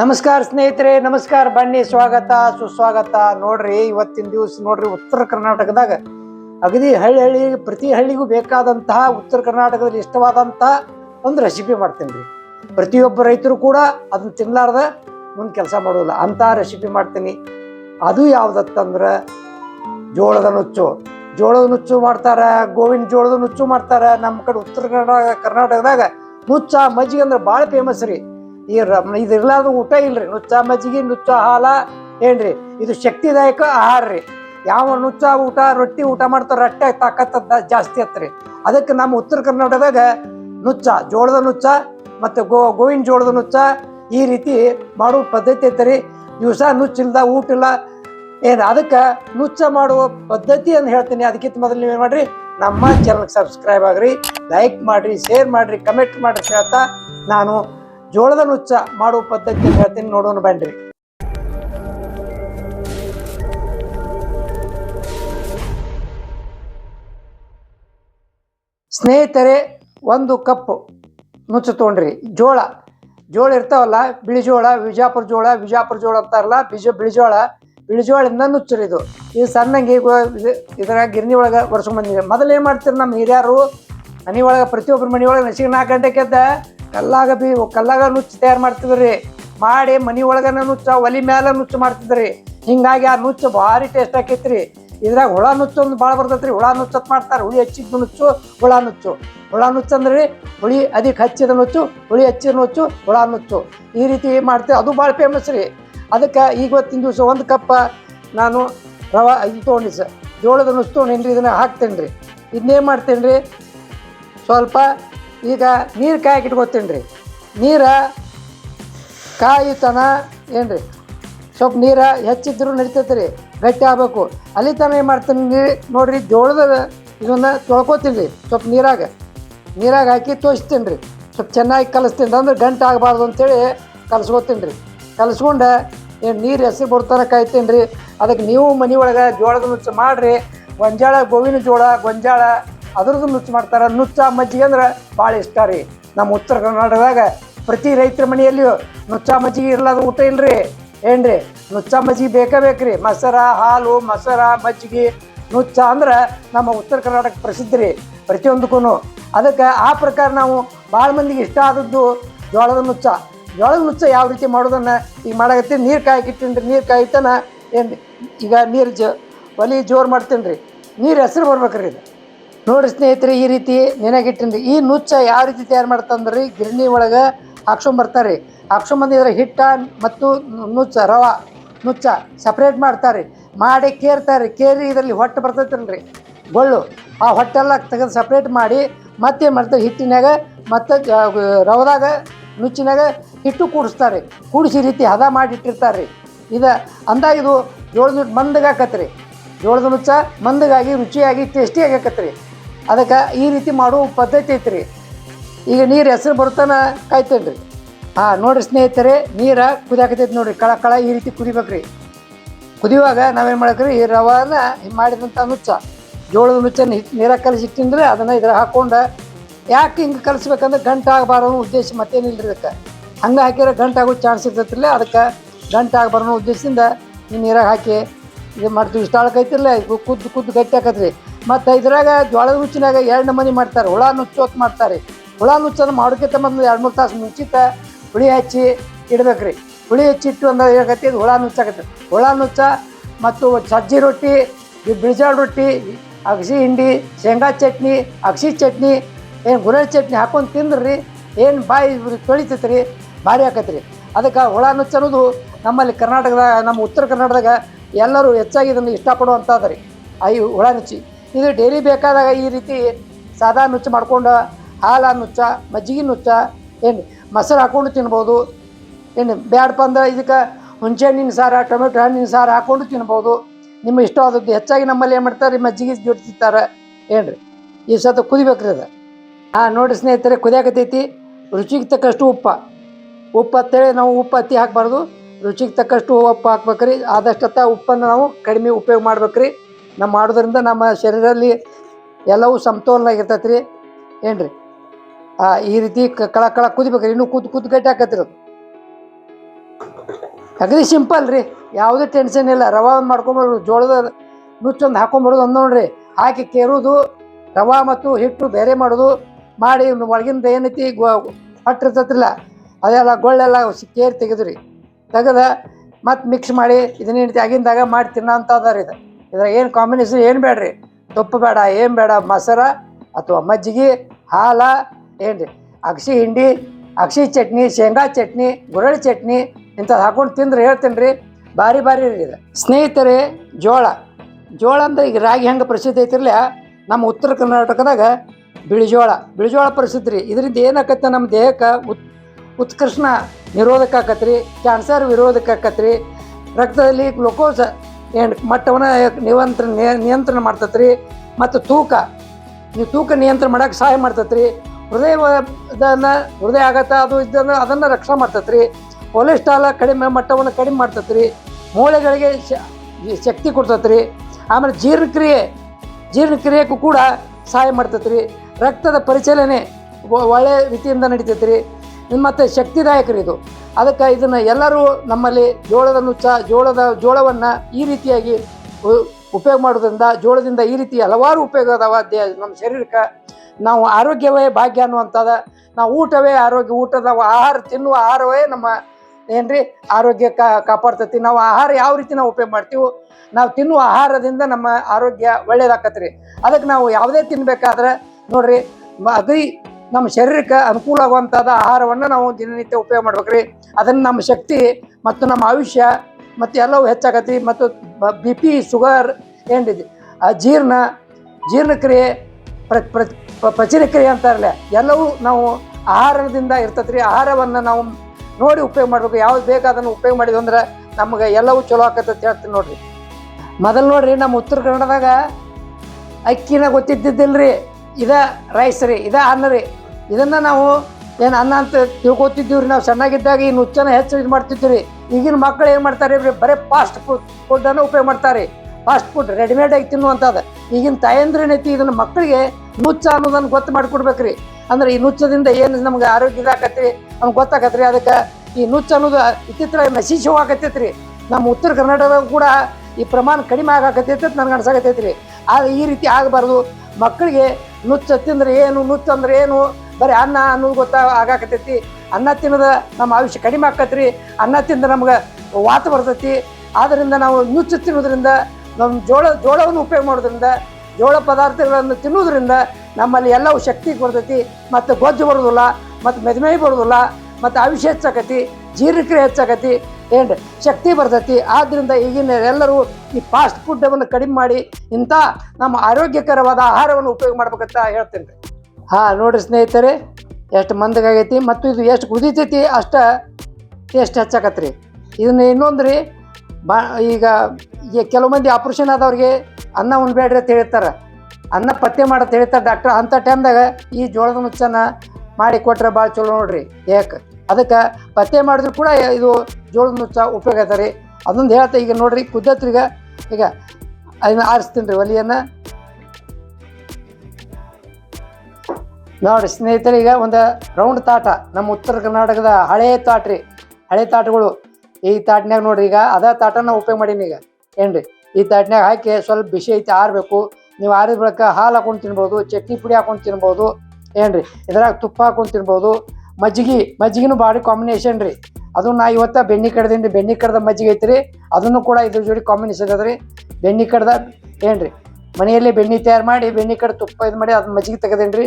ನಮಸ್ಕಾರ ಸ್ನೇಹಿತರೆ, ನಮಸ್ಕಾರ ಬನ್ನಿ. ಸ್ವಾಗತ, ಸುಸ್ವಾಗತ. ನೋಡ್ರಿ, ಇವತ್ತಿನ ದಿವಸ ನೋಡ್ರಿ ಉತ್ತರ ಕರ್ನಾಟಕದಾಗ ಅಗದಿ ಹಳ್ಳಿ ಹಳ್ಳಿ, ಪ್ರತಿ ಹಳ್ಳಿಗೂ ಬೇಕಾದಂತಹ ಉತ್ತರ ಕರ್ನಾಟಕದಲ್ಲಿ ಇಷ್ಟವಾದಂತಹ ಒಂದು ರೆಸಿಪಿ ಮಾಡ್ತೀನಿ ರೀ. ಪ್ರತಿಯೊಬ್ಬ ರೈತರು ಕೂಡ ಅದನ್ನ ತಿನ್ಲಾರ್ದ ಮುಂದೆ ಕೆಲಸ ಮಾಡೋದಿಲ್ಲ. ಅಂತ ರೆಸಿಪಿ ಮಾಡ್ತೀನಿ. ಅದು ಯಾವುದತ್ತಂದ್ರೆ ಜೋಳದ ನುಚ್ಚು. ಜೋಳದ ನುಚ್ಚು ಮಾಡ್ತಾರೆ, ಗೋವಿನ ಜೋಳದ ನುಚ್ಚು ಮಾಡ್ತಾರೆ. ನಮ್ಮ ಕಡೆ ಉತ್ತರ ಕರ್ನಾಟಕ ಕರ್ನಾಟಕದಾಗ ನುಚ್ಚ, ಮಜ್ಜಿಗೆ ಅಂದ್ರೆ ಭಾಳ ಫೇಮಸ್ ರೀ. ಈ ರ ಇದು ಊಟ ಇಲ್ರಿ. ನುಚ್ಚ ಮಜ್ಜಿಗೆ, ನುಚ್ಚ ಹಾಲ, ಏನ್ರಿ? ಇದು ಶಕ್ತಿದಾಯಕ ಆಹಾರ ರೀ. ಯಾವ ನುಚ್ಚ ಊಟ, ರೊಟ್ಟಿ ಊಟ ಮಾಡ್ತಾರ, ರೊಟ್ಟೆ ತಾಕತ್ತ ಜಾಸ್ತಿ ಹತ್ರಿ ಅದಕ್ಕೆ ನಮ್ಮ ಉತ್ತರ ಕರ್ನಾಟಕದಾಗ ನುಚ್ಚ, ಜೋಳದ ನುಚ್ಚ ಮತ್ತು ಗೋ ಗೋವಿನ ಜೋಳದ ನುಚ್ಚ ಈ ರೀತಿ ಮಾಡೋ ಪದ್ಧತಿ ಐತೆ ರೀ. ದಿವಸ ನುಚ್ಚಿಲ್ದ ಊಟ ಇಲ್ಲ. ಏನು ಅದಕ್ಕೆ ನುಚ್ಚ ಮಾಡುವ ಪದ್ಧತಿ ಅಂತ ಹೇಳ್ತೀನಿ. ಅದಕ್ಕಿಂತ ಮೊದಲು ನೀವೇನು ಮಾಡ್ರಿ? ನಮ್ಮ ಚಾನಲ್ಗೆ ಸಬ್ಸ್ಕ್ರೈಬ್ ಆಗ್ರಿ. ಲೈಕ್ ಮಾಡ್ರಿ ಶೇರ್ ಮಾಡ್ರಿ ಕಮೆಂಟ್ ಮಾಡ್ರಿ ಹೇಳ್ತಾ ನಾನು ಜೋಳದ ನುಚ್ಚ ಮಾಡುವ ಪದ್ಧತಿ ಹೇಳ್ತೀನಿ, ನೋಡೋಣ ಬನ್ರಿ ಸ್ನೇಹಿತರೆ, ಒಂದು ಕಪ್ ನುಚ್ಚು ತೊಗೊಂಡ್ರಿ. ಜೋಳ ಜೋಳ ಇರ್ತಾವಲ್ಲ, ಬಿಳಿ ಜೋಳ, ವಿಜಾಪುರ ಜೋಳ ವಿಜಾಪುರ ಜೋಳ ಅಂತಾರಲ್ಲ, ಬಿಜ ಬಿಳಿ ಜೋಳ, ಬಿಳಿ ಜೋಳದಿಂದ ನುಚ್ಚರಿ ಇದು. ಇದು ಸಣ್ಣಂಗೆ ಇದರ ಗಿರಣಿ ಒಳಗೆ ಒರೆಸ್ಕೊಂಬಂದಿದೆ ಮೊದಲು ಏನು ಮಾಡ್ತೀರಿ ನಮ್ಮ ಹಿರಿಯರು, ಮನೆ ಒಳಗೆ ಪ್ರತಿಯೊಬ್ಬರ ಮನೆ ಒಳಗೆ ನಸಿಗೆ ನಾಲ್ಕು ಗಂಟೆಗೆ ಎದ್ದ ಕಲ್ಲಾಗ ಬಿ ಕಲ್ಲಾಗ ನುಚ್ಚು ತಯಾರು ಮಾಡ್ತಿದ್ರಿ. ಮಾಡಿ ಮನೆ ಒಳಗನ ನುಚ್ಚ ಒಲಿ ಮ್ಯಾಲ ನುಚ್ಚು ಮಾಡ್ತಿದ್ರಿ. ಹಿಂಗಾಗಿ ಆ ನುಚ್ಚು ಭಾರಿ ಟೇಸ್ಟ್ ಆಕೈತ್ರಿ. ಇದ್ರಾಗ ಹುಳ ನುಚ್ಚು ಒಂದು ಭಾಳ ಬರ್ತೈತ್ರಿ. ಹುಳ ನುಚ್ಚತ್ ಮಾಡ್ತಾರೆ. ಹುಳಿ ಹಚ್ಚಿದ ನುಚ್ಚು, ಹುಳ ನುಚ್ಚು. ಹುಳ ನುಚ್ಚು ಅಂದ್ರೆ ಹುಳಿ ಅದಕ್ಕೆ ಹಚ್ಚಿದ ನುಚ್ಚು, ಹುಳಿ ಹಚ್ಚಿದ ನುಚ್ಚು, ಹುಳ ನುಚ್ಚು. ಈ ರೀತಿ ಮಾಡ್ತೀವಿ. ಅದು ಭಾಳ ಫೇಮಸ್ ರೀ. ಅದಕ್ಕೆ ಇವತ್ತಿನ ದಿವಸ ಒಂದು ಕಪ್ಪ ನಾನು ರವ ಇದು ತೊಗೊಂಡಿ ಸರ್. ಜೋಳದ ನುಚ್ಚು ತೊಗೊಂಡೇನ್ರಿ ಇದನ್ನು ಹಾಕ್ತೇನೆ ರೀ ಇದನ್ನೇನು ಮಾಡ್ತೇನೆ ರೀ ಸ್ವಲ್ಪ ಈಗ ನೀರು ಕಾಯಕ್ಕೆ ಇಟ್ಕೊತೀನಿ ರೀ. ನೀರು ಕಾಯಿತನ ಏನು ರೀ ಸ್ವಲ್ಪ ನೀರು ಹೆಚ್ಚಿದ್ರು ನಡಿತೈತೆ ರೀ. ಗಟ್ಟಿ ಆಗ್ಬೇಕು. ಅಲ್ಲಿ ತನಕ ಏನು ಮಾಡ್ತೀನಿ ನೀರು ನೋಡ್ರಿ ಜೋಳದ ಇದನ್ನ ತೊಳ್ಕೊತೀನಿ ರೀ. ಸ್ವಲ್ಪ ನೀರಾಗ. ನೀರಾಗ ಹಾಕಿ ತೋರಿಸ್ತೀನಿ ರೀ. ಸ್ವಲ್ಪ ಚೆನ್ನಾಗಿ ಕಲಿಸ್ತೀನಿ ಅಂದ್ರೆ ಗಂಟು ಆಗಬಾರ್ದು ಅಂತೇಳಿ ಕಲಿಸ್ಕೊತೀನಿ ರೀ. ಕಲಿಸ್ಕೊಂಡು ಏನು ನೀರು ಹೆಸರು ಬರ್ತಾನೆ ಕಾಯ್ತೀನಿ ರೀ. ಅದಕ್ಕೆ ನೀವು ಮನೆ ಒಳಗೆ ಜೋಳದ ಮುಚ್ಚ ಮಾಡಿರಿ. ಗೊಂಜಾಳ, ಗೋವಿನ ಜೋಳ, ಗೊಂಜಾಳ ಅದ್ರದ್ದು ನುಚ್ಚು ಮಾಡ್ತಾರೆ. ನುಚ್ಚ ಮಜ್ಜಿಗೆ ಅಂದ್ರೆ ಭಾಳ ಇಷ್ಟ ರೀ. ನಮ್ಮ ಉತ್ತರ ಕರ್ನಾಟಕದಾಗ ಪ್ರತಿ ರೈತರ ಮನೆಯಲ್ಲಿಯೂ ನುಚ್ಚ ಮಜ್ಜಿಗೆ ಇರಲಾದ ಊಟ ಇಲ್ರಿ. ಏನ್ರಿ ನುಚ್ಚ ಮಜ್ಜಿಗೆ ಬೇಕೇ ಬೇಕ್ರಿ ಮೊಸರ, ಹಾಲು, ಮೊಸರ, ಮಜ್ಜಿಗೆ, ನುಚ್ಚ ಅಂದ್ರೆ ನಮ್ಮ ಉತ್ತರ ಕರ್ನಾಟಕ ಪ್ರಸಿದ್ಧ ರೀ ಪ್ರತಿಯೊಂದಕ್ಕೂ ಅದಕ್ಕೆ ಆ ಪ್ರಕಾರ ನಾವು ಭಾಳ ಮಂದಿಗೆ ಇಷ್ಟ ಆದದ್ದು ಜೋಳದ ನುಚ್ಚ. ಜೋಳದ ನುಚ್ಚ ಯಾವ ರೀತಿ ಮಾಡೋದನ್ನ ಈಗ ಮಾಡಾಕತ್ತೀನಿ. ನೀರು ಕಾಯಕಿಟ್ಟಿನ್ರಿ ನೀರು ಕಾಯ್ತಾನ ಏನು ಈಗ ನೀರು ಜ ಒಲಿ ಜೋರು ಮಾಡ್ತೀನಿ ರೀ ನೀರು ಹೆಸರು ಬರ್ಬೇಕ್ರಿ ಇದು. ನೋಡ್ರಿ ಸ್ನೇಹಿತರೆ, ಈ ರೀತಿ ನೆನೆಗಿಟ್ಟಿನ್ರಿ ಈ ನುಚ್ಚ ಯಾವ ರೀತಿ ತಯಾರು ಮಾಡ್ತಂದ್ರಿ ಗಿರಣಿ ಒಳಗೆ ಹಾಕ್ಸ್ಕೊಂಬರ್ತಾರೆ ಇದ್ರ ಹಿಟ್ಟ ಮತ್ತು ನುಚ್ಚ, ರವ ನುಚ್ಚ ಸಪ್ರೇಟ್ ಮಾಡ್ತಾರೆ. ಮಾಡಿ ಕೇರ್ತಾರೆ. ಕೇರಿ ಇದರಲ್ಲಿ ಹೊಟ್ಟೆ ಬರ್ತೈತಲ್ರಿ, ಗೊಳ್ಳು. ಆ ಹೊಟ್ಟೆಲ್ಲ ತೆಗೆದು ಸಪ್ರೇಟ್ ಮಾಡಿ ಮತ್ತೇನು ಮಾಡ್ತಾರೆ? ಹಿಟ್ಟಿನಾಗ ಮತ್ತು ರವದಾಗ ನುಚ್ಚಿನಾಗ ಹಿಟ್ಟು ಕೂಡಿಸ್ತಾರೆ. ಕೂಡಿಸಿ ರೀತಿ ಹದ ಮಾಡಿ ಇಟ್ಟಿರ್ತಾರೆ. ರೀ ಇದು ಅಂದಾಗ ಇದು ಜೋಳದ ನುಚ್ಚು ಮಂದಗಾಕತ್ರಿ. ಜೋಳದ ನುಚ್ಚ ಮಂದಗಾಗಿ, ರುಚಿಯಾಗಿ ಟೇಸ್ಟಿಯಾಗಿ ಆಕತ್ರಿ. ಅದಕ್ಕೆ ಈ ರೀತಿ ಮಾಡೋ ಪದ್ಧತಿ ಐತ್ರಿ. ಈಗ ನೀರು ಹೆಸರು ಬರ್ತಾನ ಕಾಯ್ತೇನೆ ರೀ ಹಾಂ, ನೋಡಿರಿ ಸ್ನೇಹಿತರೆ, ನೀರು ಕುದಿಯಾಕತೈತಿ ನೋಡಿರಿ. ಕಳ ಕಳ ಈ ರೀತಿ ಕುದಿಬೇಕ್ರಿ. ಕುದಿಯುವಾಗ ನಾವೇನು ಮಾಡಕ್ರಿ ಈ ರವಾನ ಮಾಡಿದಂಥ ನುಚ್ಚ. ಜೋಳದ ನುಚ್ಚನ್ನು ನೀರಾಗ ಕಲಸಿ ಇಟ್ಟಿಂದ್ರೆ ಅದನ್ನು ಇದ್ರ ಹಾಕ್ಕೊಂಡು ಯಾಕೆ ಹಿಂಗೆ ಕಲಿಸ್ಬೇಕಂದ್ರೆ ಗಂಟು ಅನ್ನೋ ಉದ್ದೇಶ ಮತ್ತೇನಿಲ್ಲ ರೀ ಅದಕ್ಕೆ. ಹಂಗೆ ಹಾಕಿದ್ರೆ ಗಂಟು ಆಗೋ ಚಾನ್ಸ್ ಇರ್ತೈತಿಲ್ಲ ಅದಕ್ಕೆ ಗಂಟು ಅನ್ನೋ ಉದ್ದೇಶದಿಂದ ನೀರಾಗ ಹಾಕಿ ಇದು ಮಾಡ್ತೀವಿ. ಇಷ್ಟಾಳಕ್ಕೆ ಆಳ್ಕೈತಿಲ್ಲ ಕುದ್ದು ಕುದ್ದು ಗಟ್ಟಿ ಹಾಕತ್ರಿ. ಮತ್ತು ಇದ್ರಾಗ ಜೋಳದ ನುಚ್ಚಿನಾಗ ಎರಡು ನಮೂನಿ ಮಾಡ್ತಾರೆ. ಹುಳ ನುಚ್ಚೋತ್ ಮಾಡ್ತಾರೆ. ಹುಳ ನುಚ್ಚನ್ನು ಮಾಡೋಕ್ಕಿಂತ ಮೊದಲು ಎರಡು ಮೂರು ತಾಸು ಮುಂಚಿತ ಹುಳಿ ಹಚ್ಚಿ ರೀ ಹುಳಿ ಹಚ್ಚಿಟ್ಟು ಅಂದ್ರೆ ಏನಾಗತ್ತೆ ಹುಳ ನುಚ್ಚಾಗತ್ತೆ ಹುಳ ನುಚ್ಚ ಮತ್ತು ಸಜ್ಜಿ ರೊಟ್ಟಿ ಬಿಳಿಜಾಳ ರೊಟ್ಟಿ, ಅಗಸಿ ಹಿಂಡಿ, ಶೇಂಗಾ ಚಟ್ನಿ, ಅಗಸಿ ಚಟ್ನಿ, ಏನು ಗುರೆಳ್ ಚಟ್ನಿ ಹಾಕೊಂಡು ತಿಂದ್ರಿ ಏನು ಬಾಯಿ ತೊಳಿತೈತೆ ರೀ ಭಾರಿ ಆಕೈತೆ ಅದಕ್ಕೆ ಹುಳ ನುಚ್ಚ ಅನ್ನೋದು ನಮ್ಮಲ್ಲಿ ಕರ್ನಾಟಕದಾಗ, ನಮ್ಮ ಉತ್ತರ ಕರ್ನಾಟಕದಾಗ ಎಲ್ಲರೂ ಹೆಚ್ಚಾಗಿ ಇದನ್ನು ಇಷ್ಟಪಡುವಂಥದ್ದು ರೀ ಐ ಹುಳ ನುಚ್ಚಿ. ಇದು ಡೈಲಿ ಬೇಕಾದಾಗ ಈ ರೀತಿ ಸಾದಾ ನುಚ್ಚ ಮಾಡ್ಕೊಂಡು ಹಾಲ ನುಚ್ಚ, ಮಜ್ಜಿಗೆ ನುಚ್ಚ ಏನು ಮೊಸರು ಹಾಕ್ಕೊಂಡು ತಿನ್ಬೋದು. ಏನು ಬ್ಯಾಡಪ್ಪ ಅಂದ್ರೆ ಇದಕ್ಕೆ ಹುಣಸೆ ಹಣ್ಣಿನ ಸಾರ, ಟೊಮೆಟೊ ಹಣ್ಣಿನ ಸಾರ ಹಾಕ್ಕೊಂಡು ತಿನ್ಬೋದು. ಇಷ್ಟ ಇಷ್ಟವಾದದ್ದು ಹೆಚ್ಚಾಗಿ ನಮ್ಮಲ್ಲಿ ಏನು ಮಾಡ್ತಾರೆ ಮಜ್ಜಿಗೆ ಜೋಡಿಸ್ತಾರೆ ಏನು ರೀ ಈ ಸತ ಕುದಿಬೇಕ್ರಿ ಅದು. ಹಾಂ, ನೋಡಿ ಸ್ನೇಹಿತರೆ, ಕುದಿಯಾಕತೈತಿ. ರುಚಿಗೆ ತಕ್ಕಷ್ಟು ಉಪ್ಪ. ಉಪ್ಪು ಅಂತೇಳಿ ನಾವು ಉಪ್ಪು ಅತಿ ಹಾಕಬಾರ್ದು. ರುಚಿಗೆ ತಕ್ಕಷ್ಟು ಉಪ್ಪು ಹಾಕ್ಬೇಕ್ರಿ. ಆದಷ್ಟತ್ತ ಉಪ್ಪನ್ನು ನಾವು ಕಡಿಮೆ ಉಪಯೋಗ ಮಾಡ್ಬೇಕ್ರಿ. ನಾವು ಮಾಡೋದ್ರಿಂದ ನಮ್ಮ ಶರೀರದಲ್ಲಿ ಎಲ್ಲವೂ ಸಮತೋಲನ ಆಗಿರ್ತೈತೆ ರೀ ಏನು ರೀ ಈ ರೀತಿ ಕಳ ಕಳ ಕುದಿಬೇಕ್ರಿ. ಇನ್ನೂ ಕೂತ್ ಕುದ್ದು ಗಟ್ಟಿ ಹಾಕತ್ರಿ ಅದು. ಅಗದಿ ಸಿಂಪಲ್ ರೀ. ಯಾವುದೇ ಟೆನ್ಷನ್ ಇಲ್ಲ. ರವಾ ಒಂದು ಮಾಡ್ಕೊಂಬರೋದು, ಜೋಳದ ನುಚ್ಚೊಂದು ಹಾಕೊಂಬರೋದು ಒಂದು ನೋಡ್ರಿ. ಹಾಕಿ ಕೇರೋದು, ರವಾ ಮತ್ತು ಹಿಟ್ಟು ಬೇರೆ ಮಾಡೋದು, ಮಾಡಿ ಒಳಗಿಂದ ಏನೈತಿ ಗೊ ಅದೆಲ್ಲ ಗೊಳ್ಳೆಲ್ಲ ಕೇರ್ ತೆಗೆದು ರೀ ತೆಗೆದ ಮತ್ತು ಮಿಕ್ಸ್ ಮಾಡಿ ಇದನ್ನೇನೈತಿ ಆಗಿಂದಾಗ ಮಾಡಿ ತಿನ್ನೋ ಅಂತ ಅದ ಇದು. ಇದ್ರಾಗ ಏನು ಕಾಂಬಿನೇಷನ್ ಏನು ಬೇಡ್ರಿ? ತುಪ್ಪ ಬೇಡ, ಏನು ಬೇಡ, ಮೊಸರ ಅಥವಾ ಮಜ್ಜಿಗೆ, ಹಾಲ ಏನು ರೀ ಅಗಸಿ ಹಿಂಡಿ, ಅಗಸಿ ಚಟ್ನಿ, ಶೇಂಗಾ ಚಟ್ನಿ ಗುರಳಿ ಚಟ್ನಿ ಇಂಥದ್ದು ಹಾಕೊಂಡು ತಿಂದ್ರೆ ಹೇಳ್ತೀನಿ ರೀ ಭಾರಿ ಭಾರಿ ರೀ ಇದು. ಸ್ನೇಹಿತರೆ, ಜೋಳ. ಜೋಳ ಅಂದ್ರೆ ಈಗ ರಾಗಿ ಹೆಂಗೆ ಪ್ರಸಿದ್ಧ ಐತಿರಲ್ಲ ನಮ್ಮ ಉತ್ತರ ಕರ್ನಾಟಕದಾಗ ಬಿಳಿಜೋಳ ಬಿಳಿಜೋಳ ಪ್ರಸಿದ್ಧ ರೀ. ಇದರಿಂದ ಏನಾಕತ್ತೆ ನಮ್ಮ ದೇಹಕ್ಕೆ ಉತ್ ಉತ್ಕರ್ಷಣ ನಿರೋಧಕ ಆಕತ್ರಿ, ಕ್ಯಾನ್ಸರ್ ವಿರೋಧಕ ಆಕತ್ರಿ, ರಕ್ತದಲ್ಲಿ ಗ್ಲುಕೋಸ್ ಮಟ್ಟವನ್ನು ನಿಯಂತ್ರಣ ನಿಯಂತ್ರಣ ಮಾಡ್ತತ್ರಿ. ಮತ್ತು ತೂಕ. ನೀವು ತೂಕ ನಿಯಂತ್ರಣ ಮಾಡಕ್ಕೆ ಸಹಾಯ ಮಾಡ್ತತ್ರಿ. ಹೃದಯದನ್ನ ಹೃದಯ ಆಗತ್ತ ಅದು ಇದನ್ನು, ಅದನ್ನು ರಕ್ಷಣೆ ಮಾಡ್ತತ್ರಿ. ಕೊಲೆಸ್ಟ್ರಾಲ ಕಡಿಮೆ ಮಟ್ಟವನ್ನು ಕಡಿಮೆ ಮಾಡ್ತತ್ರಿ. ಮೂಳೆಗಳಿಗೆ ಶಕ್ತಿ ಕೊಡ್ತತ್ರಿ. ಆಮೇಲೆ ಜೀರ್ಣಕ್ರಿಯೆ, ಜೀರ್ಣಕ್ರಿಯೆಗೂ ಕೂಡ ಸಹಾಯ ಮಾಡ್ತತ್ರಿ. ರಕ್ತದ ಪರಿಚಲನೆ ಒಳ್ಳೆ ರೀತಿಯಿಂದ ನಡೀತೈತ್ರಿ. ಮತ್ತು ಶಕ್ತಿದಾಯಕರಿ ಇದು ಅದಕ್ಕೆ ಇದನ್ನು ಎಲ್ಲರೂ ನಮ್ಮಲ್ಲಿ ಜೋಳದ ನುಚ್ಚ, ಜೋಳದ ಜೋಳವನ್ನು ಈ ರೀತಿಯಾಗಿ ಉಪಯೋಗ ಮಾಡೋದ್ರಿಂದ ಜೋಳದಿಂದ ಈ ರೀತಿ ಹಲವಾರು ಉಪಯೋಗ ಅದಾವ. ದೇ, ನಮ್ಮ ಶರೀರಕ್ಕೆ ನಾವು ಆರೋಗ್ಯವೇ ಭಾಗ್ಯ ಅನ್ನುವಂಥದ್ದು ನಾವು ಊಟವೇ ಆರೋಗ್ಯ, ಊಟದ ಆಹಾರ ತಿನ್ನುವ ಆಹಾರವೇ ನಮ್ಮ ಏನ್ರಿ ಆರೋಗ್ಯ ಕಾಪಾಡ್ತತಿ. ನಾವು ಆಹಾರ ಯಾವ ರೀತಿ ನಾವು ಉಪಯೋಗ ಮಾಡ್ತೀವೋ, ನಾವು ತಿನ್ನುವ ಆಹಾರದಿಂದ ನಮ್ಮ ಆರೋಗ್ಯ ಒಳ್ಳೇದಾಕತ್ರಿ. ಅದಕ್ಕೆ ನಾವು ಯಾವುದೇ ತಿನ್ಬೇಕಾದ್ರೆ ನೋಡ್ರಿ ಅಗದಿ ನಮ್ಮ ಶರೀರಕ್ಕೆ ಅನುಕೂಲ ಆಗುವಂಥದ್ದು ಆಹಾರವನ್ನು ನಾವು ದಿನನಿತ್ಯ ಉಪಯೋಗ ಮಾಡ್ಬೇಕ್ರಿ. ಅದನ್ನು ನಮ್ಮ ಶಕ್ತಿ ಮತ್ತು ನಮ್ಮ ಆಯುಷ್ಯ ಮತ್ತು ಎಲ್ಲವೂ ಹೆಚ್ಚಾಗತ್ತೆ ಮತ್ತು ಬಿ ಪಿ ಶುಗರ್ ಏನಿದೆ ಆ ಜೀರ್ಣ, ಜೀರ್ಣಕ್ರಿಯೆ, ಪ್ರ ಪ್ರ, ಪ- ಪಚನಕ್ರಿಯೆ ಅಂತಾರಲ್ಲ, ಎಲ್ಲವೂ ನಾವು ಆಹಾರದಿಂದ ಇರ್ತೈತ್ರಿ. ಆಹಾರವನ್ನು ನಾವು ನೋಡಿ ಉಪಯೋಗ ಮಾಡಬೇಕು. ಯಾವ್ದು ಬೇಕು ಅದನ್ನು ಉಪಯೋಗ ಮಾಡಿದ್ವಿ ಅಂದ್ರೆ ನಮ್ಗೆ ಎಲ್ಲವೂ ಚಲೋ ಆಕತ್ತೆ ಅಂತ ಹೇಳ್ತೀನಿ ನೋಡ್ರಿ. ಮೊದಲು ನೋಡ್ರಿ ನಮ್ಮ ಉತ್ತರ ಕನ್ನಡದಾಗ ಅಕ್ಕಿನ ರೀ ಇದ ರೈಸ್ ರೀ, ಇದ ಅನ್ನ ರೀ. ಇದನ್ನ ನಾವು ಏನು ಅನ್ನ ಅಂತ ತಿಳ್ಕೊತಿದ್ದೀವಿ ರೀ ನಾವು ಸಣ್ಣಾಗಿದ್ದಾಗ ಈ ನುಚ್ಚನ ಹೆಚ್ಚು ಇದು ಮಾಡ್ತಿದ್ವಿ ರೀ. ಈಗಿನ ಮಕ್ಕಳು ಏನು ಮಾಡ್ತಾರೆ ರೀ ಬರೀ ಫಾಸ್ಟ್ ಫುಡ್ ಫುಡ್ಡನ್ನು ಉಪಯೋಗ ಮಾಡ್ತಾರೆ ಫಾಸ್ಟ್ ಫುಡ್ ರೆಡಿಮೇಡ್ ಆಗಿ ತಿನ್ನುವಂಥದ್ದು ಈಗಿನ ತಾಯಂದ್ರ ಏನೈತಿ ಇದನ್ನ ಮಕ್ಕಳಿಗೆ ನುಚ್ಚ ಅನ್ನೋದನ್ನು ಗೊತ್ತು ಮಾಡಿಕೊಡ್ಬೇಕ್ರಿ ಅಂದ್ರೆ ಈ ನುಚ್ಚದಿಂದ ಏನು ನಮ್ಗೆ ಆರೋಗ್ಯ ಇದಾಕತ್ರಿ ನಮ್ಗೆ ಗೊತ್ತಾಕತ್ರಿ ಅದಕ್ಕೆ ಈ ನುಚ್ಚ ಅನ್ನೋದು ಇತ್ತಿತ್ರ ನಶಿಸಿ ರೀ ನಮ್ಮ ಉತ್ತರ ಕರ್ನಾಟಕದಾಗ ಕೂಡ ಈ ಪ್ರಮಾಣ ಕಡಿಮೆ ಆಗಾಕತ್ತೈತಿ ಅಂತ ನನಗೆ ರೀ ಆದರೆ ಈ ರೀತಿ ಆಗಬಾರ್ದು. ಮಕ್ಕಳಿಗೆ ನುಚ್ಚ ತಿಂದ್ರೆ ಏನು, ನುಚ್ಚ ಅಂದ್ರೆ ಏನು ಬರೀ ಅನ್ನ ಅನ್ನೋದು ಗೊತ್ತಾ ಆಗಾಕತೈತಿ ಅನ್ನ ತಿನ್ನೋದ ನಮ್ಮ ಆಯುಷ್ಯ ಕಡಿಮೆ ಆಕತ್ರಿ ಅನ್ನ ತಿಂದ ನಮ್ಗೆ ವಾತ ಬರ್ತೈತಿ. ಆದ್ದರಿಂದ ನಾವು ನುಚ್ಚು ತಿನ್ನೋದ್ರಿಂದ ನಮ್ಮ ಜೋಳ, ಜೋಳವನ್ನು ಉಪಯೋಗ ಮಾಡೋದ್ರಿಂದ, ಜೋಳ ಪದಾರ್ಥಗಳನ್ನು ತಿನ್ನೋದ್ರಿಂದ ನಮ್ಮಲ್ಲಿ ಎಲ್ಲವೂ ಶಕ್ತಿ ಬರ್ತೈತಿ. ಮತ್ತು ಗೊಜ್ಜು ಬರೋದಿಲ್ಲ, ಮತ್ತು ಮೆದುಮೆ ಬರೋದಿಲ್ಲ, ಮತ್ತು ಆಯುಷ್ಯ ಹೆಚ್ಚಾಕತಿ ಜೀರ್ಣಕ್ರಿಯೆ ಹೆಚ್ಚಾಕತಿ. ಏನು ಶಕ್ತಿ ಬರ್ತೈತಿ. ಆದ್ದರಿಂದ ಈಗಿನ ಎಲ್ಲರೂ ಈ ಫಾಸ್ಟ್ ಫುಡ್ಡವನ್ನು ಕಡಿಮೆ ಮಾಡಿ ಇಂಥ ನಮ್ಮ ಆರೋಗ್ಯಕರವಾದ ಆಹಾರವನ್ನು ಉಪಯೋಗ ಮಾಡ್ಬೇಕಂತ ಹೇಳ್ತೀನಿ ರೀ ಹಾಂ, ನೋಡಿರಿ ಸ್ನೇಹಿತರೆ, ಎಷ್ಟು ಮಂದಗಾಗೈತಿ ಮತ್ತು ಇದು ಎಷ್ಟು ಕುದಿತೈತಿ ಅಷ್ಟ ಟೇಸ್ಟ್ ಹೆಚ್ಚಾಕತ್ರಿ. ಇದನ್ನ ಇನ್ನೊಂದು ರೀ ಬಾ, ಈಗ ಕೆಲವು ಮಂದಿ ಆಪ್ರೇಷನ್ ಆದವ್ರಿಗೆ ಅನ್ನ ಉಣ್ಬೇಡ್ರಿ ಅಂತ ಹೇಳ್ತಾರೆ ಅನ್ನ ಪತ್ತೆ ಮಾಡತ್ತೆ ಹೇಳ್ತಾರೆ ಡಾಕ್ಟರ್ ಅಂಥ ಟೈಮ್ದಾಗ ಈ ಜೋಳದ ಮುಚ್ಚನ ಮಾಡಿ ಕೊಟ್ರೆ ಭಾಳ ಚಲೋ ನೋಡ್ರಿ. ಯಾಕೆ? ಅದಕ್ಕೆ ಪತ್ತೆ ಮಾಡಿದ್ರು ಕೂಡ ಇದು ಜೋಳದ ನುಚ್ಚ ಉಪಯೋಗ ಆಯ್ತಾರೆ ಅದೊಂದು ಹೇಳ್ತಾ ಈಗ ನೋಡ್ರಿ ಕುದ್ದತ್ರಿಗ ಈಗ ಅದನ್ನ ಆರಿಸ್ತೀನಿ ರೀ ಒಲಿಯನ್ನು. ನೋಡಿ ಸ್ನೇಹಿತರೆ ಈಗ ಒಂದು ರೌಂಡ್ ತಾಟ. ನಮ್ಮ ಉತ್ತರ ಕರ್ನಾಟಕದ ಹಳೆ ತಾಟ ರೀ ಹಳೆ ತಾಟಗಳು. ಈ ತಾಟ್ನಾಗ ನೋಡ್ರಿ ಈಗ ಅದೇ ತಾಟನ ಉಪಯೋಗ ಮಾಡೀನಿ ಈಗ. ಏನ್ರಿ? ಈ ತಾಟ್ನಾಗ ಹಾಕಿ ಸ್ವಲ್ಪ ಬಿಸಿ ಐತಿ, ಆರಬೇಕು. ನೀವು ಆರಿದ ಬಳಿಕ ಹಾಲು ಹಾಕೊಂಡು ತಿನ್ಬೋದು, ಚಟ್ನಿ ಪುಡಿ ಹಾಕೊಂಡು ತಿನ್ಬೋದು. ಏನ್ರಿ? ಇದ್ರಾಗ ತುಪ್ಪ ಹಾಕೊಂಡು ತಿನ್ಬೋದು. ಮಜ್ಜಿಗೆ, ಮಜ್ಜಿಗೆನೂ ಭಾರಿ ಕಾಂಬಿನೇಷನ್ ರೀ. ಅದು ನಾ ಇವತ್ತ ಬೆಣ್ಣೆ ಕಡ್ದೀನಿ, ಬೆಣ್ಣೆ ಕಡ್ದ ಮಜ್ಜಿಗೆ ಐತ್ರಿ. ಅದನ್ನು ಕೂಡ ಇದ್ರ ಜೋಡಿ ಕಾಂಬಿನೇಷನ್ ಅದ ರೀ. ಬೆಣ್ಣೆ ಕಡ್ದ ಏನ್ರಿ? ಮನೆಯಲ್ಲೇ ಬೆಣ್ಣೆ ತಯಾರು ಮಾಡಿ, ಬೆಣ್ಣೆ ಕಡೆ ತುಪ್ಪ ಇದು ಮಾಡಿ ಅದನ್ನ ಮಜ್ಜಿಗೆ ತೆಗೆದೇನ್ರಿ.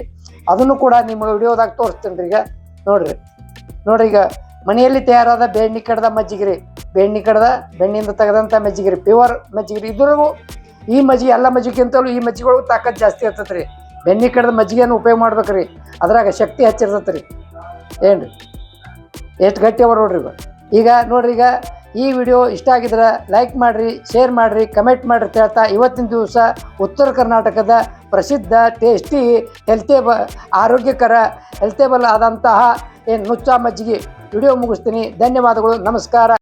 ಅದನ್ನು ಕೂಡ ನಿಮ್ಗೆ ವಿಡಿಯೋದಾಗ ತೋರಿಸ್ತೇನೆ ರೀ ಈಗ. ನೋಡ್ರಿ. ನೋಡ್ರಿ ಈಗ ಮನೆಯಲ್ಲಿ ತಯಾರಾದ ಬೆಣ್ಣೆ ಕಡ್ದ ಮಜ್ಜಿಗೆ ರೀ. ಬೆಣ್ಣೆ ಕಡ್ದ ಬೆಣ್ಣೆಯಿಂದ ತೆಗೆದಂಥ ಮಜ್ಜಿಗೆ ರೀ. ಪ್ಯೂರ್ ಮಜ್ಜಿಗೆ ರೀ. ಇದ್ರಿಗೂ ಈ ಮಜ್ಜಿಗೆ ಎಲ್ಲ ಮಜ್ಜಿಗೆಂತಲೂ ಈ ಮಜ್ಜಿಗೆಗಳು ತಾಕತ್ ಜಾಸ್ತಿ ಇರ್ತೈತೆ ರೀ. ಬೆಣ್ಣೆ ಕಡ್ದ ಮಜ್ಜಿಗೆಯನ್ನು ಉಪಯೋಗ ಮಾಡ್ಬೇಕು ರೀ. ಅದ್ರಾಗ ಶಕ್ತಿ ಹೆಚ್ಚಿರ್ತೈತೆ ರೀ. ಏನು ರೀ ಎಷ್ಟು ಗಟ್ಟಿ ಅವ ನೋಡ್ರಿ ಈಗ ನೋಡ್ರಿ ಈಗ ಈ ವಿಡಿಯೋ ಇಷ್ಟ ಆಗಿದ್ರೆ ಲೈಕ್ ಮಾಡಿರಿ, ಶೇರ್ ಮಾಡಿರಿ, ಕಮೆಂಟ್ ಮಾಡಿರಿ ಹೇಳ್ತಾ ಇವತ್ತಿನ ದಿವಸ ಉತ್ತರ ಕರ್ನಾಟಕದ ಪ್ರಸಿದ್ಧ, ಟೇಸ್ಟಿ ಹೆಲ್ತೇಬ ಆರೋಗ್ಯಕರ ಹೆಲ್ತೇಬಲ್ ಆದಂತಹ ಏನು ನುಚ್ಚ ಮಜ್ಜಿಗೆ. ವಿಡಿಯೋ ಮುಗಿಸ್ತೀನಿ. ಧನ್ಯವಾದಗಳು. ನಮಸ್ಕಾರ.